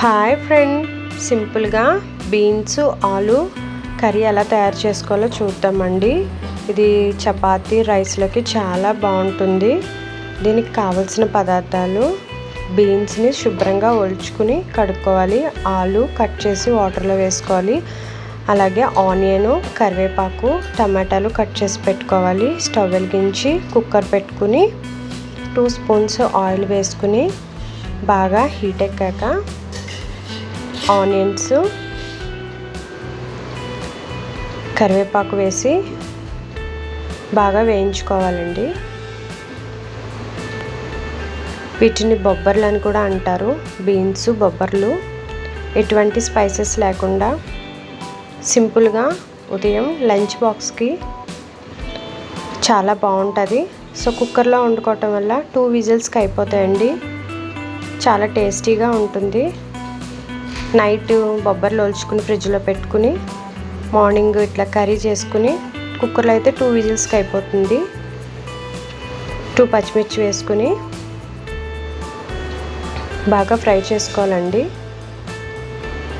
Hi friend. సింపుల్గా beans ఆలు curry ఎలా తయారు చేసుకోవాలో చూద్దామండి. ఇది చపాతీ రైస్లోకి చాలా బాగుంటుంది. దీనికి కావలసిన పదార్థాలు బీన్స్ని శుభ్రంగా ఒలుచుకుని కడుక్కోవాలి. ఆలు కట్ చేసి వాటర్లో వేసుకోవాలి. అలాగే ఆనియన్ కరివేపాకు టమాటాలు కట్ చేసి పెట్టుకోవాలి. స్టవ్ వెలిగించి కుక్కర్ పెట్టుకుని టూ స్పూన్స్ ఆయిల్ వేసుకుని బాగా హీట్ ఎక్కాక ఆనియన్స్ కరివేపాకు వేసి బాగా వేయించుకోవాలండి. వీటిని బొబ్బర్లు అని కూడా అంటారు. బీన్స్ బొబ్బర్లు. ఎటువంటి స్పైసెస్ లేకుండా సింపుల్గా ఉదయం లంచ్ బాక్స్కి చాలా బాగుంటుంది. సో కుక్కర్లో వండుకోవటం వల్ల టూ విజిల్స్కి అయిపోతాయండి. చాలా టేస్టీగా ఉంటుంది. నైట్ బొబ్బర్లు ఒలుచుకుని ఫ్రిడ్జ్లో పెట్టుకుని మార్నింగ్ ఇట్లా కర్రీ చేసుకుని కుక్కర్లో అయితే టూ విజిల్స్కి అయిపోతుంది. టూ పచ్చిమిర్చి వేసుకుని బాగా ఫ్రై చేసుకోవాలండి.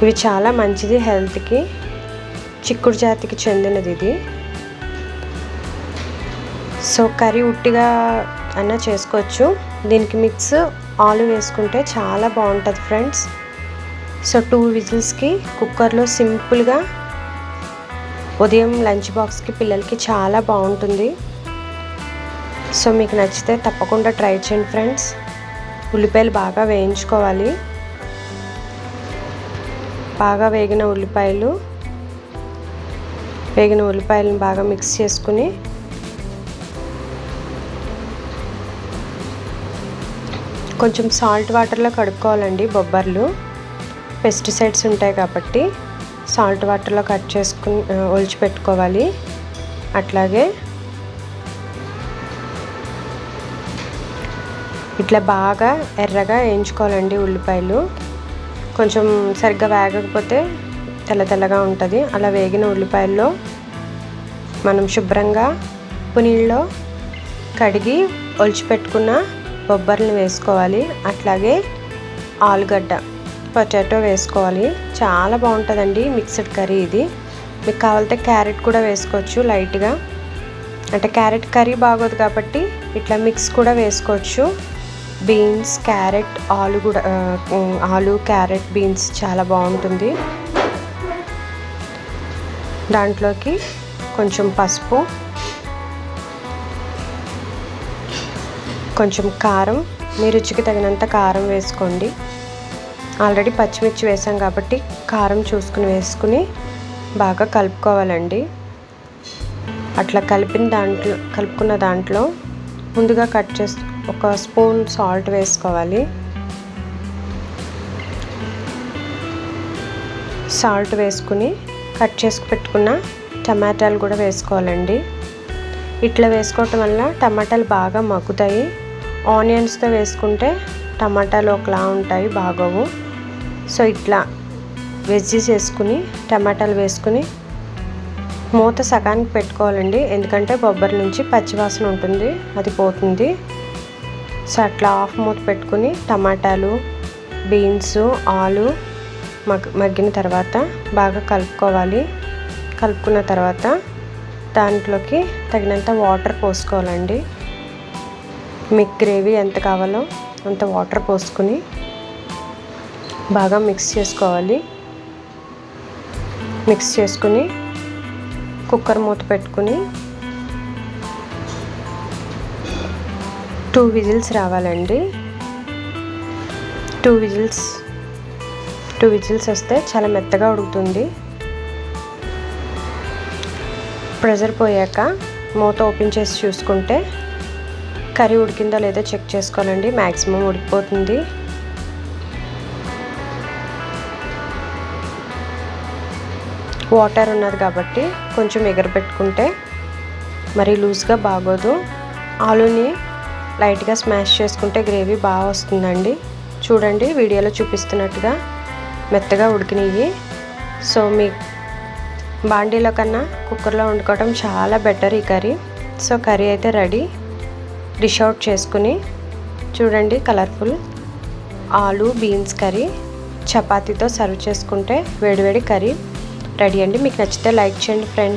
ఇవి చాలా మంచిది హెల్త్కి చిక్కుడు జాతికి చెందినది ఇది. సో కర్రీ ఉట్టిగా అన్నా చేసుకోవచ్చు. దీనికి మిక్స్ ఆలు వేసుకుంటే చాలా బాగుంటుంది ఫ్రెండ్స్. సో టూ విజిల్స్కి కుక్కర్లో సింపుల్గా ఉదయం లంచ్ బాక్స్కి పిల్లలకి చాలా బాగుంటుంది. సో మీకు నచ్చితే తప్పకుండా ట్రై చేయండి ఫ్రెండ్స్. ఉల్లిపాయలు బాగా వేయించుకోవాలి. బాగా వేగిన ఉల్లిపాయలు వేగిన ఉల్లిపాయలను బాగా మిక్స్ చేసుకుని కొంచెం సాల్ట్ వాటర్లో కడుక్కోవాలండి బొబ్బర్లు. పెస్టిసైడ్స్ ఉంటాయి కాబట్టి సాల్ట్ వాటర్లో కట్ చేసుకుని ఒలిచిపెట్టుకోవాలి. అట్లాగే ఇట్లా బాగా ఎర్రగా వేయించుకోవాలండి ఉల్లిపాయలు. కొంచెం సరిగ్గా వేగకపోతే తెల్ల తెల్లగా ఉంటుంది. అలా వేగిన ఉల్లిపాయల్లో మనం శుభ్రంగా ఉప్పు నీళ్ళలో కడిగి ఒలిచిపెట్టుకున్న బొబ్బర్లు వేసుకోవాలి. అట్లాగే ఆలుగడ్డ. పొటాటో వేసుకోవాలి. చాలా బాగుంటుందండి మిక్స్డ్ కర్రీ ఇది. మీకు కావాలంటే క్యారెట్ కూడా వేసుకోవచ్చు లైట్గా. అంటే క్యారెట్ కర్రీ బాగోదు కాబట్టి ఇట్లా మిక్స్ కూడా వేసుకోవచ్చు. బీన్స్ క్యారెట్ ఆలు కూడా ఆలు క్యారెట్ బీన్స్ చాలా బాగుంటుంది. దాంట్లోకి కొంచెం పసుపు కొంచెం కారం. మీ రుచికి తగినంత కారం వేసుకోండి. ఆల్రెడీ పచ్చిమిర్చి వేసాం కాబట్టి కారం చూసుకుని వేసుకుని బాగా కలుపుకోవాలండి. అట్లా కలిపిన దాంట్లో కలుపుకున్న దాంట్లో ముందుగా కట్ చేసి ఒక స్పూన్ సాల్ట్ వేసుకోవాలి. సాల్ట్ వేసుకుని కట్ చేసి పెట్టుకున్న టమాటాలు కూడా వేసుకోవాలండి. ఇట్లా వేసుకోవటం వల్ల టమాటాలు బాగా మగ్గుతాయి. ఆనియన్స్తో వేసుకుంటే టమాటాలు ఒకలా ఉంటాయి బాగోవు. సో ఇట్లా వెజ్జీస్ వేసుకుని టమాటాలు వేసుకుని మూత సగానికి పెట్టుకోవాలండి. ఎందుకంటే బొబ్బరి నుంచి పచ్చివాసన ఉంటుంది అది పోతుంది. సో అట్లా ఆఫ్ మూత పెట్టుకుని టమాటాలు బీన్స్ ఆలు మగ్ మగ్గిన తర్వాత బాగా కలుపుకోవాలి. కలుపుకున్న తర్వాత దాంట్లోకి తగినంత వాటర్ పోసుకోవాలండి. మీకు గ్రేవీ ఎంత కావాలో అంత వాటర్ పోసుకుని బాగా మిక్స్ చేసుకోవాలి. మిక్స్ చేసుకుని కుక్కర్ మూత పెట్టుకుని టూ విజిల్స్ రావాలండి. టూ విజిల్స్ టూ విజిల్స్ వస్తే చాలా మెత్తగా ఉడుకుతుంది. ప్రెజర్ పోయాక మూత ఓపెన్ చేసి చూసుకుంటే కర్రీ ఉడికిందో లేదో చెక్ చేసుకోవాలండి. మ్యాక్సిమం ఉడికిపోతుంది. వాటర్ ఉన్నది కాబట్టి కొంచెం ఎగరబెట్టుకుంటే మరి లూజ్గా బాగోదు. ఆలుని లైట్గా స్మాష్ చేసుకుంటే గ్రేవీ బాగా వస్తుందండి. చూడండి వీడియోలో చూపిస్తున్నట్టుగా మెత్తగా ఉడికినవి. సో మీ బాండీలో కన్నా కుక్కర్లో వండుకోవడం చాలా బెటర్ ఈ కర్రీ. సో కర్రీ అయితే రెడీ. డిష్ అవుట్ చేసుకుని చూడండి కలర్ఫుల్ ఆలు బీన్స్ కర్రీ. చపాతీతో సర్వ్ చేసుకుంటే వేడివేడి కర్రీ. రెడీ అండి. మీకు నచ్చితే లైక్ చేయండి ఫ్రెండ్స్